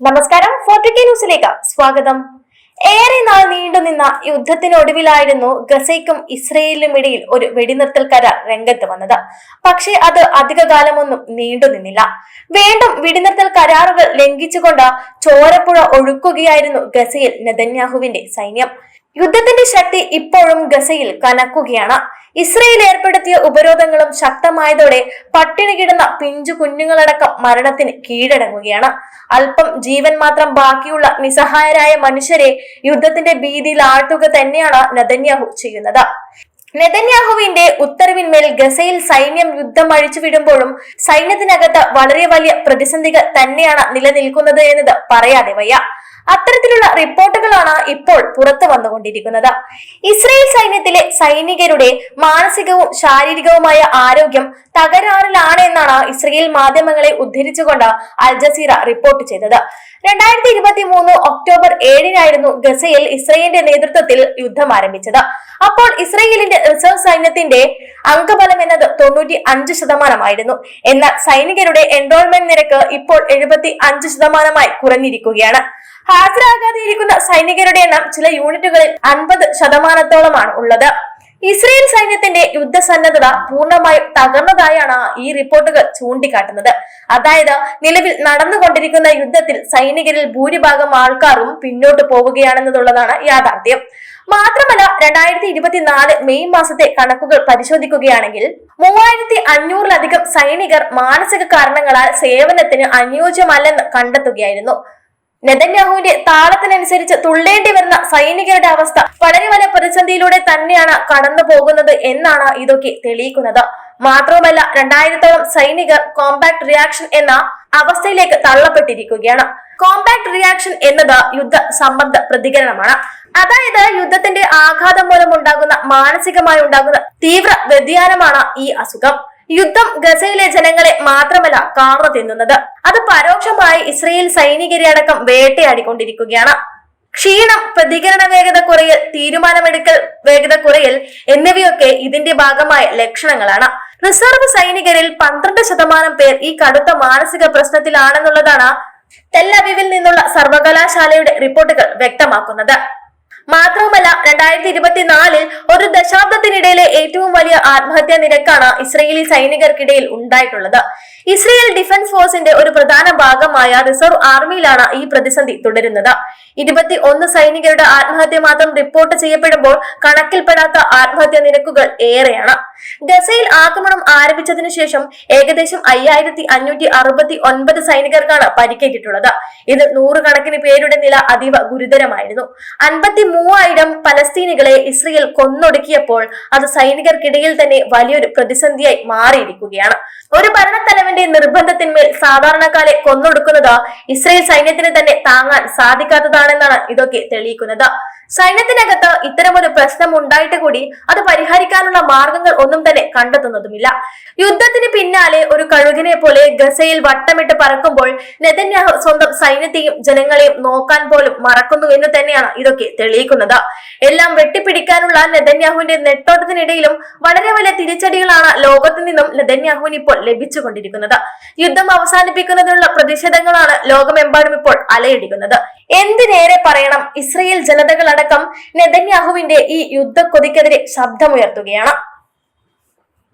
നമസ്കാരം ഫോർട്ടിക്കെ ന്യൂസിലേക്ക് സ്വാഗതം. ഏറെ നാൾ നീണ്ടുനിന്ന യുദ്ധത്തിനൊടുവിലായിരുന്നു ഗസയ്ക്കും ഇസ്രയേലിനും ഇടയിൽ ഒരു വെടിനിർത്തൽ കരാർ രംഗത്ത് വന്നത്. പക്ഷേ അത് അധികകാലമൊന്നും നീണ്ടുനിന്നില്ല വീണ്ടും വെടിനിർത്തൽ കരാറുകൾ ലംഘിച്ചുകൊണ്ട് ചോരപ്പുഴ ഒഴുക്കുകയായിരുന്നു ഗസയിൽ നെതന്യാഹുവിന്റെ സൈന്യം. യുദ്ധത്തിന്റെ ശക്തി ഇപ്പോഴും ഗസയിൽ കനക്കുകയാണ്. ഇസ്രയേൽ ഏർപ്പെടുത്തിയ ഉപരോധങ്ങളും ശക്തമായതോടെ പട്ടിണി കിടന്ന പിഞ്ചു കുഞ്ഞുങ്ങളടക്കം മരണത്തിന് കീഴടങ്ങുകയാണ്. അല്പം ജീവൻ മാത്രം ബാക്കിയുള്ള നിസ്സഹായരായ മനുഷ്യരെ യുദ്ധത്തിന്റെ ഭീതിയിൽ ആഴ്ത്തുക തന്നെയാണ് നെതന്യാഹു ചെയ്യുന്നത്. നെതന്യാഹുവിന്റെ ഉത്തരവിന്മേൽ ഗസയിൽ സൈന്യം യുദ്ധം അഴിച്ചുവിടുമ്പോഴും സൈന്യത്തിനകത്ത് വളരെ വലിയ പ്രതിസന്ധികൾ തന്നെയാണ് നിലനിൽക്കുന്നത് എന്നത് പറയാതെ വയ്യ. അത്തരത്തിലുള്ള റിപ്പോർട്ടുകളാണ് ഇപ്പോൾ പുറത്തു വന്നുകൊണ്ടിരിക്കുന്നത്. ഇസ്രയേൽ സൈന്യത്തിലെ സൈനികരുടെ മാനസികവും ശാരീരികവുമായ ആരോഗ്യം തകരാറിലാണ് എന്നാണ് ഇസ്രയേൽ മാധ്യമങ്ങളെ ഉദ്ധരിച്ചുകൊണ്ട് അൽ ജസീറ റിപ്പോർട്ട് ചെയ്തത്. രണ്ടായിരത്തി ഇരുപത്തി മൂന്ന് ഒക്ടോബർ ഏഴിനായിരുന്നു ഗസയിൽ ഇസ്രയേലിന്റെ നേതൃത്വത്തിൽ യുദ്ധം ആരംഭിച്ചത്. അപ്പോൾ ഇസ്രയേലിന്റെ റിസർവ് സൈന്യത്തിന്റെ അംഗബലം എന്നത് തൊണ്ണൂറ്റി അഞ്ച് ശതമാനമായിരുന്നു. എന്നാൽ സൈനികരുടെ എൻറോൾമെന്റ് നിരക്ക് ഇപ്പോൾ എഴുപത്തി അഞ്ച് ശതമാനമായി കുറഞ്ഞിരിക്കുകയാണ്. ഹാജരാകാതെയിരിക്കുന്ന സൈനികരുടെ എണ്ണം ചില യൂണിറ്റുകളിൽ അൻപത് ശതമാനത്തോളമാണ് ഉള്ളത്. ഇസ്രയേൽ സൈന്യത്തിന്റെ യുദ്ധസന്നദ്ധത പൂർണമായും തകർന്നതായാണ് ഈ റിപ്പോർട്ടുകൾ ചൂണ്ടിക്കാട്ടുന്നത്. അതായത് നിലവിൽ നടന്നുകൊണ്ടിരിക്കുന്ന യുദ്ധത്തിൽ സൈനികരിൽ ഭൂരിഭാഗം ആൾക്കാരും പിന്നോട്ട് പോവുകയാണെന്നതുള്ളതാണ് യാഥാർത്ഥ്യം. മാത്രമല്ല രണ്ടായിരത്തി ഇരുപത്തിനാല് മെയ് മാസത്തെ കണക്കുകൾ പരിശോധിക്കുകയാണെങ്കിൽ മൂവായിരത്തി അഞ്ഞൂറിലധികം സൈനികർ മാനസിക കാരണങ്ങളാൽ സേവനത്തിന് അനുയോജ്യമല്ലെന്ന് കണ്ടെത്തുകയായിരുന്നു. നെതന്യാഹുവിന്റെ താളത്തിനനുസരിച്ച് തുള്ളേണ്ടി വരുന്ന സൈനികരുടെ അവസ്ഥ വളരെ വലിയ പ്രതിസന്ധിയിലൂടെ തന്നെയാണ് കടന്നു പോകുന്നത് എന്നാണ് ഇതൊക്കെ തെളിയിക്കുന്നത്. മാത്രവുമല്ല രണ്ടായിരത്തോളം സൈനികർ കോമ്പാക്ട് റിയാക്ഷൻ എന്ന അവസ്ഥയിലേക്ക് തള്ളപ്പെട്ടിരിക്കുകയാണ്. കോമ്പാക്ട് റിയാക്ഷൻ എന്നത് യുദ്ധ സംബന്ധ പ്രതികരണമാണ്. അതായത് യുദ്ധത്തിന്റെ ആഘാതം മൂലം ഉണ്ടാകുന്ന മാനസികമായി ഉണ്ടാകുന്ന തീവ്ര വ്യതിയാനമാണ് ഈ അസുഖം. യുദ്ധം ഗസയിലെ ജനങ്ങളെ മാത്രമല്ല കാർന്നു തിന്നുന്നത്. അത് പരോക്ഷമായി ഇസ്രയേൽ സൈനികരെ അടക്കം വേട്ടയാടിക്കൊണ്ടിരിക്കുകയാണ്. ക്ഷീണം പ്രതികരണ വേഗത കുറയൽ തീരുമാനമെടുക്കൽ വേഗത കുറയൽ എന്നിവയൊക്കെ ഇതിന്റെ ഭാഗമായ ലക്ഷണങ്ങളാണ്. റിസർവ് സൈനികരിൽ പന്ത്രണ്ട് ശതമാനം പേർ ഈ കടുത്ത മാനസിക പ്രശ്നത്തിലാണെന്നുള്ളതാണ് തെല്ലവിവിൽ നിന്നുള്ള സർവകലാശാലയുടെ റിപ്പോർട്ടുകൾ വ്യക്തമാക്കുന്നത്. മാത്രവുമല്ല രണ്ടായിരത്തി ഇരുപത്തിനാലിൽ ഒരു ദശാബ്ദത്തിനിടയിലെ ഏറ്റവും വലിയ ആത്മഹത്യാ നിരക്കാണ് ഇസ്രയേലി സൈനികർക്കിടയിൽ ഉണ്ടായിട്ടുള്ളത്. ഇസ്രയേൽ ഡിഫൻസ് ഫോഴ്സിന്റെ ഒരു പ്രധാന ഭാഗമായ റിസർവ് ആർമിയിലാണ് ഈ പ്രതിസന്ധി തുടരുന്നത്. ഇരുപത്തി ഒന്ന് സൈനികരുടെ ആത്മഹത്യ മാത്രം റിപ്പോർട്ട് ചെയ്യപ്പെടുമ്പോൾ കണക്കിൽപ്പെടാത്ത ആത്മഹത്യാ നിരക്കുകൾ ഏറെയാണ്. ഗസയിൽ ആക്രമണം ആരംഭിച്ചതിനു ശേഷം ഏകദേശം അയ്യായിരത്തി അഞ്ഞൂറ്റി അറുപത്തി ഒൻപത് സൈനികർക്കാണ് പരിക്കേറ്റിട്ടുള്ളത്. ഇത് നൂറുകണക്കിന് പേരുടെ നില അതീവ ഗുരുതരമായിരുന്നു. അൻപത്തി മൂവായിരം പലസ്തീനികളെ ഇസ്രയേൽ കൊന്നൊടുക്കിയപ്പോൾ അത് സൈനികർക്കിടയിൽ തന്നെ വലിയൊരു പ്രതിസന്ധിയായി മാറിയിരിക്കുകയാണ്. ഒരു ഭരണത്തലവന്റെ നിർബന്ധത്തിന്മേൽ സാധാരണക്കാരെ കൊന്നൊടുക്കുന്നത് ഇസ്രയേൽ സൈന്യത്തിന് തന്നെ താങ്ങാൻ സാധിക്കാത്തതാണെന്നാണ് ഇതൊക്കെ തെളിയിക്കുന്നത്. സൈന്യത്തിനകത്ത് ഇത്തരമൊരു പ്രശ്നം ഉണ്ടായിട്ട് കൂടി അത് പരിഹരിക്കാനുള്ള മാർഗങ്ങൾ ഒന്നും തന്നെ കണ്ടെത്തുന്നതുമില്ല. യുദ്ധത്തിന് പിന്നാലെ ഒരു കഴുകിനെ പോലെ ഗസയിൽ വട്ടമിട്ട് പറക്കുമ്പോൾ നെതന്യാഹു സ്വന്തം സൈന്യത്തെയും ജനങ്ങളെയും നോക്കാൻ പോലും മറക്കുന്നു എന്ന് തന്നെയാണ് ഇതൊക്കെ തെളിയിക്കുന്നത്. എല്ലാം വെട്ടിപ്പിടിക്കാനുള്ള നെതന്യാഹുവിന്റെ നെട്ടോട്ടത്തിനിടയിലും വളരെ വലിയ തിരിച്ചടികളാണ് ലോകത്തു നിന്നും നെതന്യാഹുവിന് ഇപ്പോൾ ലഭിച്ചുകൊണ്ടിരിക്കുന്നത്. യുദ്ധം അവസാനിപ്പിക്കുന്നതിനുള്ള പ്രതിഷേധങ്ങളാണ് ലോകമെമ്പാടും ഇപ്പോൾ അലയടിക്കുന്നത്. നേരെ പറയണം ഇസ്രയേൽ ജനതകളടക്കം നെതന്യാഹുവിന്റെ ഈ യുദ്ധക്കൊതിക്കെതിരെ ശബ്ദമുയർത്തുകയാണ്.